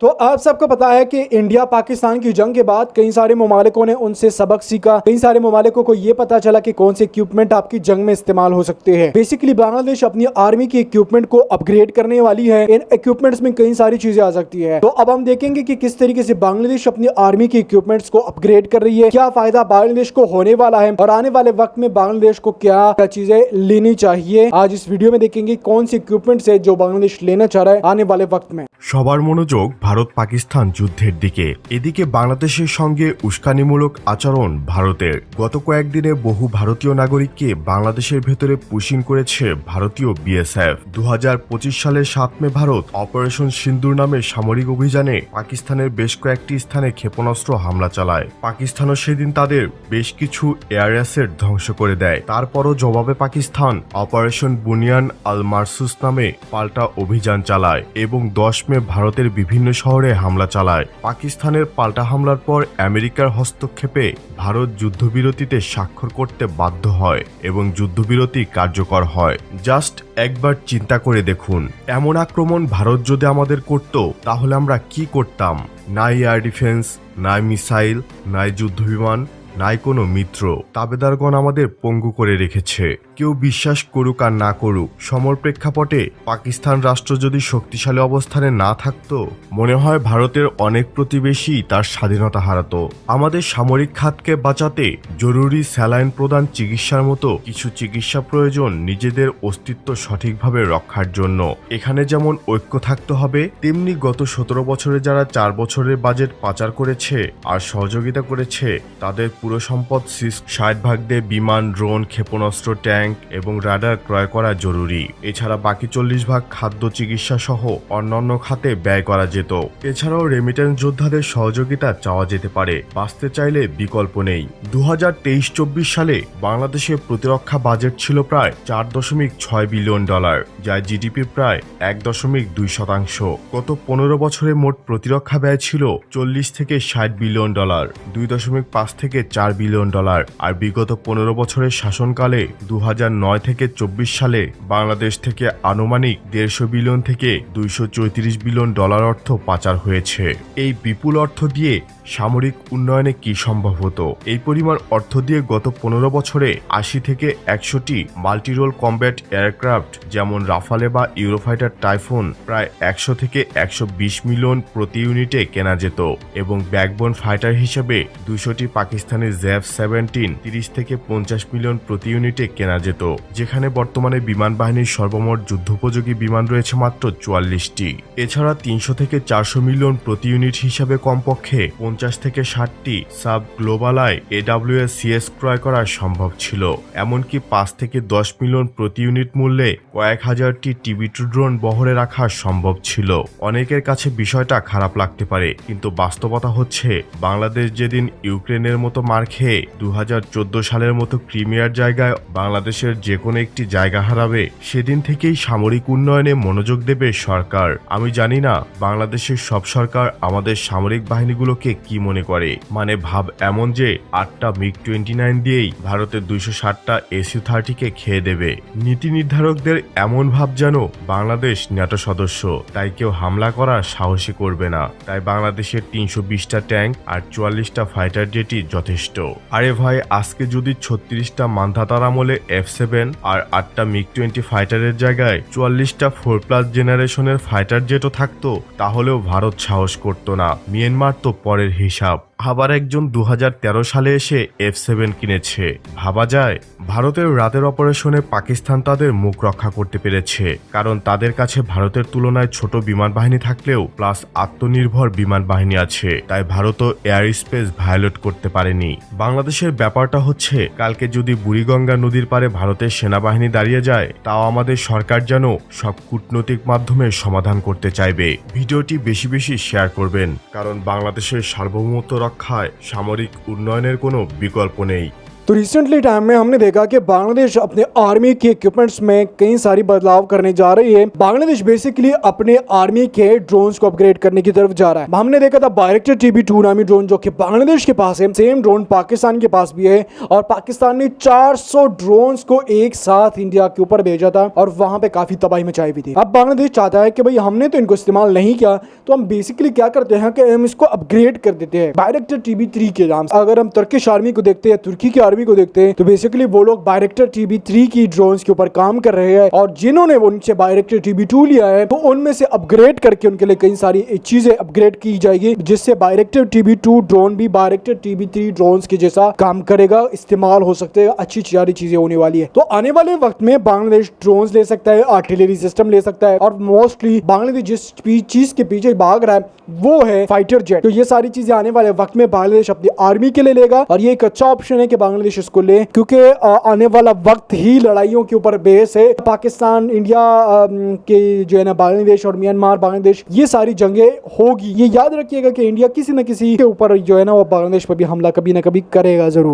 तो आप सबको पता है कि इंडिया पाकिस्तान की जंग के बाद कई सारे ममालिकों ने उनसे सबक सीखा कई सारे ममालिकों को ये पता चला कि कौन से इक्विपमेंट आपकी जंग में इस्तेमाल हो सकते हैं बेसिकली बांग्लादेश अपनी आर्मी की इक्विपमेंट को अपग्रेड करने वाली है इन इक्विपमेंट्स में कई सारी चीजें आ सकती है तो अब हम देखेंगे कि किस तरीके से बांग्लादेश अपनी आर्मी की इक्विपमेंट्स को अपग्रेड कर रही है क्या फायदा बांग्लादेश को होने वाला है और आने वाले वक्त में बांग्लादेश को क्या क्या चीजें लेनी चाहिए आज इस वीडियो में देखेंगे कौन सी इक्विपमेंट्स है जो बांग्लादेश लेना चाह रहा है आने वाले वक्त में সবার মনোযোগ ভারত পাকিস্তান যুদ্ধের দিকে। এদিকে বাংলাদেশের সঙ্গে উস্কানিমূলক আচরণ ভারতের। গত কয়েকদিনে বহু ভারতীয় নাগরিককে বাংলাদেশের ভেতরে পুশিং করেছে ভারতীয় বিএসএফ। দু হাজার পঁচিশ সালের সাত মে ভারত অপারেশন সিন্দুর নামে সামরিক অভিযানে পাকিস্তানের বেশ কয়েকটি স্থানে ক্ষেপণাস্ত্র হামলা চালায়। পাকিস্তানও সেদিন তাদের বেশ কিছু এয়ার অ্যাসেট ধ্বংস করে দেয়। তারপরও জবাবে পাকিস্তান অপারেশন বুনিয়ান আল মারসুস নামে পাল্টা অভিযান চালায় এবং দশ মে ভারতের বিভিন্ন শহরে হামলা চালায়। পাকিস্তানের পাল্টা হামলার পর আমেরিকার হস্তক্ষেপে ভারত যুদ্ধবিরতিতে স্বাক্ষর করতে বাধ্য হয় এবং যুদ্ধবিরতি কার্যকর হয়। জাস্ট একবার চিন্তা করে দেখুন, এমন আক্রমণ ভারত যদি আমাদের করত, তাহলে আমরা কি করতাম? না এয়ার ডিফেন্স, না মিসাইল নাই যুদ্ধবিমান নাই কোনো মিত্র, তাবেদারগণ আমাদের পঙ্গু করে রেখেছে। কেউ বিশ্বাস করুক আর না করুক, সমর প্রেক্ষাপটে পাকিস্তান রাষ্ট্র যদি শক্তিশালী অবস্থানে না থাকত, মনে হয় ভারতের অনেক প্রতিবেশী তার স্বাধীনতা হারাত। আমাদের সামরিক খাতকে বাঁচাতে জরুরি স্যালাইন প্রদান চিকিৎসার মতো কিছু চিকিৎসা প্রয়োজন নিজেদের অস্তিত্ব সঠিকভাবে রক্ষার জন্য। এখানে যেমন ঐক্য থাকতে হবে, তেমনি গত সতেরো বছরে যারা চার বছরের বাজেট পাচার করেছে আর সহযোগিতা করেছে, তাদের পুরো সম্পদ ষাট ভাগ দিয়ে বিমান, ড্রোন, ক্ষেপণাস্ত্র, ট্যাঙ্ক এবং রাডার ক্রয় করা জরুরি। এছাড়া বাকি চল্লিশ ভাগ খাদ্য চিকিৎসা সহ অন্যান্য খাতে ব্যয় করা যেত। এছাড়াও রেমিটেন্স যোদ্ধাদের সহযোগিতা চাওয়া যেতে পারে। বাঁচতে চাইলে বিকল্প নেই। দু হাজার তেইশ চব্বিশ সালে বাংলাদেশের প্রতিরক্ষা বাজেট ছিল প্রায় চার দশমিক ছয় বিলিয়ন ডলার যা জিডিপি প্রায় এক দশমিক দুই শতাংশ। গত পনেরো বছরে মোট প্রতিরক্ষা ব্যয় ছিল চল্লিশ থেকে ষাট বিলিয়ন ডলার, দুই দশমিক পাঁচ থেকে চার বিলিয়ন ডলার। আর বিগত পনেরো বছরের শাসনকালে দু নয় থেকে চব্বিশ সালে বাংলাদেশ থেকে আনুমানিক দেড়শো বিলিয়ন থেকে দুইশো চৌত্রিশ বিলিয়ন ডলার অর্থ পাচার হয়েছে। এই বিপুল অর্থ দিয়ে সামরিক উন্নয়নে কি সম্ভব হতো? এই পরিমাণ অর্থ দিয়ে গত পনেরো বছরে আশি থেকে একশোটি মাল্টিরোল কম্ব্যাট এয়ারক্রাফট, যেমন রাফালে বা ইউরোফাইটার টাইফুন, প্রায় একশো থেকে একশো বিশ মিলিয়ন প্রতি ইউনিটে কেনা যেত এবং ব্যাকবোন ফাইটার হিসেবে দুশোটি পাকিস্তানি জ্যাফ সেভেন্টিন তিরিশ থেকে পঞ্চাশ মিলিয়ন প্রতি ইউনিটে কেনা যেত, যেখানে বর্তমানে বিমান বাহিনীর সর্বমোট যুদ্ধোপযোগী বিমান রয়েছে মাত্র চুয়াল্লিশটি। এছাড়া তিনশো থেকে চারশো মিলিয়ন প্রতি ইউনিট হিসাবে কমপক্ষে পঞ্চাশ থেকে ষাটটি সাব গ্লোবালায় এডাব্লিউএস সিএস ক্রয় করা সম্ভব ছিল। এমনকি পাঁচ থেকে দশ মিলিয়ন প্রতি ইউনিট মূল্যে কয়েক হাজারটি টিভি টু ড্রোন বহরে রাখা সম্ভব ছিল। অনেকের কাছে বিষয়টা খারাপ লাগতে পারে, কিন্তু বাস্তবতা হচ্ছে, বাংলাদেশ যেদিন ইউক্রেনের মতো মার খেয়ে দু হাজার চোদ্দ সালের মতো ক্রিমিয়ার জায়গায় বাংলাদেশের যে কোনো একটি জায়গা হারাবে, সেদিন থেকেই সামরিক উন্নয়নে মনোযোগ দেবে সরকার। আমি জানি না, বাংলাদেশের সব সরকার আমাদের সামরিক বাহিনীগুলোকে কি মনে করে? মানে ভাব এমন যে আটটা মিগ টোয়েন্টি নাইন দিয়েই ভারতের দুইশো ষাটটা এসইউ থার্টিকে খেয়ে দেবে। নীতি নির্ধারকদের এমন ভাব যেন বাংলাদেশ ন্যাটো সদস্য। তাই কেউ হামলা করার সাহসী করবে না। তাই বাংলাদেশের তিনশো বিশটা ট্যাঙ্ক আর চুয়াল্লিশটা ফাইটার জেটি যথেষ্ট। আরে ভাই, আজকে যদি ছত্রিশটা মান্ধাতার আমলে এফ সেভেন আর আটটা মিগ টোয়েন্টি ফাইটারের জায়গায় চুয়াল্লিশটা ফোর প্লাস জেনারেশনের ফাইটার জেটও থাকতো, তাহলেও ভারত সাহস করতো না। মিয়ানমার তো পরের হিসাব আবার একজন দু হাজার তেরো সালে এসে এফ সেভেন কিনেছে। ভাবা যায়, ভারতের রাতের অপারেশনে পাকিস্তান তাদের মুখ রক্ষা করতে পেরেছে, কারণ তাদের কাছে ভারতের তুলনায় ছোট বিমান বাহিনী থাকলেও প্লাস আত্মনির্ভর বিমান বাহিনী আছে। তাই ভারতও এয়ার স্পেস ভায়োলেট করতে পারেনি। বাংলাদেশের ব্যাপারটা হচ্ছে, কালকে যদি বুড়িগঙ্গা নদীর পারে ভারতের সেনাবাহিনী দাঁড়িয়ে যায়, তাও আমাদের সরকার যেন সব কূটনৈতিক মাধ্যমে সমাধান করতে চাইবে। ভিডিওটি বেশি বেশি শেয়ার করবেন, কারণ বাংলাদেশের সার্বভৌমত্ব রক্ষায় সামরিক উন্নয়নের কোনো বিকল্প নেই। तो रिसेंटली टाइम में हमने देखा कि बांग्लादेश अपने आर्मी के इक्विपमेंट्स में कई सारी बदलाव करने जा रही है। बांग्लादेश बेसिकली अपने आर्मी के ड्रोन्स को अपग्रेड करने की तरफ़ जा रहा है। हमने देखा था बायरेक्टर टीबी टू नामी ड्रोन जो कि बांग्लादेश के पास है सेम ड्रोन पाकिस्तान के पास भी है और पाकिस्तान ने 400 ड्रोन्स को एक साथ इंडिया के ऊपर भेजा था और वहाँ पे काफ़ी तबाही मचाई हुई थी। अब बांग्लादेश चाहता है कि भाई हमने तो इनको इस्तेमाल नहीं किया तो हम बेसिकली क्या करते हैं कि हम इसको अपग्रेड कर देते हैं। बायरेक्टर टीबी थ्री के नाम अगर हम तुर्किश आर्मी को देखते हैं तुर्की की आर्मी को देखते हैं तो बेसिकली वो लोग बायरेक्टर टीबी थ्री की ड्रोन के ऊपर काम कर रहे हैं और जिन्होंने उनसे बायरेक्टर टीबी टू लिया है तो उनमें से अपग्रेड करके उनके लिए कई सारी चीज़ें अपग्रेड की जाएगी, जिससे बायरेक्टर टीबी टू ड्रोन भी बायरेक्टर टीबी थ्री ड्रोन के जैसा काम करेगा, इस्तेमाल हो सकते हैं, अच्छी सारी चीज़ें होने वाली है। तो आने वाले वक्त में बांग्लादेश ड्रोन ले सकता है आर्टिलरी सिस्टम ले सकता है और मोस्टली बांग्लादेश जिस चीज़ के पीछे भाग रहा है, वो है फाइटर जेट तो ये सारी चीज़ें आने वाले वक्त में बांग्लादेश अपनी आर्मी के लिए लेगा और ये एक अच्छा ऑप्शन है कि बांग्लादेश इसको ले क्योंकि आने वाला वक्त ही लड़ाइयों के ऊपर बेस है। पाकिस्तान, इंडिया के जो है ना, बांग्लादेश और म्यांमार, बांग्लादेश, ये सारी जंगें होगी। ये याद रखिएगा कि इंडिया किसी न किसी के ऊपर जो है ना, वो बांग्लादेश पर भी हमला कभी ना कभी करेगा ज़रूर।